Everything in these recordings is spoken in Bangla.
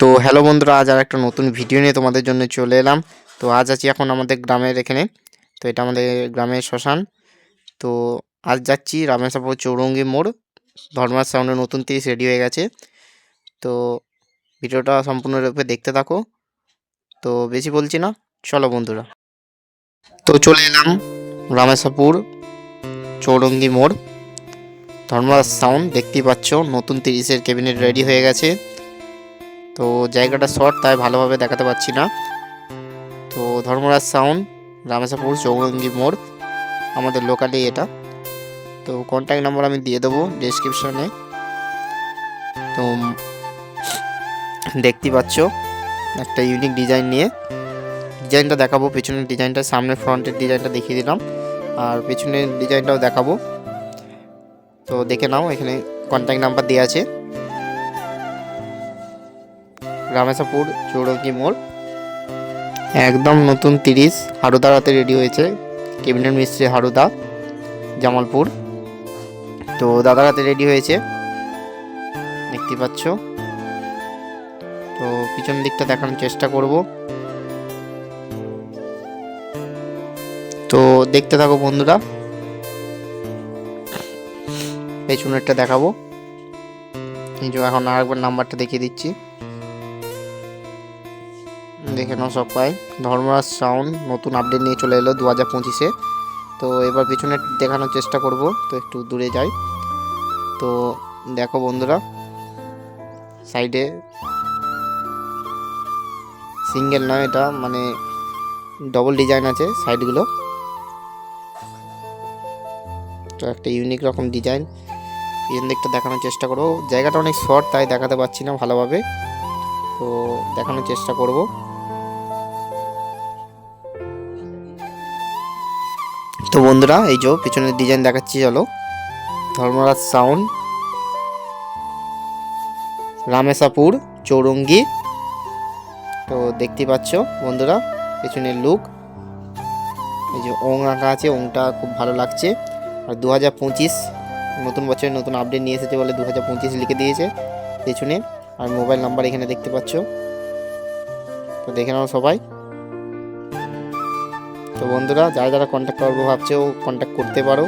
তো হ্যালো বন্ধুরা, আজ আর একটা নতুন ভিডিও নিয়ে তোমাদের জন্য চলে এলাম। তো আজ আছি এখন আমাদের গ্রামের এখানে। তো এটা আমাদের গ্রামের শ্মশান। তো আজ যাচ্ছি রামেশ্বরপুর চৌরঙ্গি মোড়। ধর্মার সাউন্ডে নতুন তিরিশ রেডি হয়ে গেছে। তো ভিডিওটা সম্পূর্ণরূপে দেখতে থাকো। তো বেশি বলছি না, চলো বন্ধুরা। তো চলে এলাম রামেশ্বরপুর চৌরঙ্গি মোড়। ধর্মরাজ সাউন্ড, দেখতেই পাচ্ছ, নতুন তিরিশের ক্যাবিনেট রেডি হয়ে গেছে। তো জায়গাটা শর্ট, তাই ভালোভাবে দেখাতে পাচ্ছি না। তো ধর্মরাজ সাউন্ড, রামেশ্বরপুর চৌরঙ্গি মোড়, আমাদের লোকালি এটা। তো কন্ট্যাক্ট নাম্বার আমি দিয়ে দেবো ডিসক্রিপশনে তো দেখতে পাচ্ছ, একটা ইউনিক ডিজাইন নিয়ে। ডিজাইনটা দেখাবো, পেছনের ডিজাইনটা সামনের ফ্রন্টের ডিজাইনটা দেখিয়ে দিলাম। আর পেছনের ডিজাইনটাও দেখাবো। তো দেখে নাও, এখানে কন্ট্যাক্ট নাম্বার দেওয়া আছে। রামেশাপুর চৌরঙ্গি মোড়। একদম নতুন তিরিশ হারুদার হাতে রেডি হয়েছে। ক্যাবিনেট মিস্ত্রি হারুদা, জামালপুর। তো দাদার হাতে রেডি হয়েছে। দেখতে পাচ্ছ। তো পিছন দিকটা দেখানোর চেষ্টা করব। তো দেখতে থাকো বন্ধুরা। পেছনেরটা দেখাবো। এই যে এখন আরেকবার নাম্বারটা দেখিয়ে দিচ্ছি। দেখে নাও সবাই। ধর্মরাজ সাউন্ড নতুন আপডেট নিয়ে চলে এলো দু হাজার পঁচিশে। তো এবার পিছনে দেখানোর চেষ্টা করব, তো একটু দূরে যাই। তো দেখো বন্ধুরা সাইডে সিঙ্গেল নয় এটা মানে ডবল ডিজাইন আছে সাইডগুলো তো একটা ইউনিক রকম ডিজাইন পিছন দিকটা দেখানোর চেষ্টা করব। জায়গাটা অনেক শর্ট তাই দেখাতে পাচ্ছি না ভালোভাবে। তো দেখানোর চেষ্টা করব। তো বন্ধুরা, এই যে পিছনের ডিজাইন দেখাচ্ছি, চলো। ধর্মরাজ সাউন্ড রামেশাপুর চৌরঙ্গি। তো দেখতে পাচ্ছ বন্ধুরা, পেছনের লুক এই যে ওং আঁকা আছে, ওংটা খুব ভালো লাগছে। আর দু হাজার পঁচিশ, নতুন বছরের নতুন আপডেট নিয়ে এসেছে বলে দু হাজার পঁচিশ লিখে দিয়েছে পেছনে। আর মোবাইল নাম্বার এখানে দেখতে পাচ্ছ। তো দেখে নাও সবাই। তো বন্ধুরা, যারা যারা কন্ট্যাক্ট করব, ভাবছেও কন্ট্যাক্ট করতে পারো।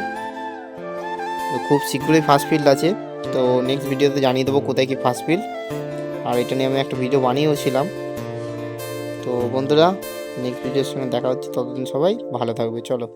তো খুব শীঘ্রই ফার্স্ট ফিল্ড আছে। তো নেক্সট ভিডিওতে জানিয়ে দেবো কোথায় কি ফার্স্ট ফিল্ড আর এটা নিয়ে আমি একটা ভিডিও বানিয়েওছিলাম। তো বন্ধুরা নেক্সট ভিডিওর সঙ্গে দেখা হচ্ছে। ততদিন সবাই ভালো থাকবে। চলো।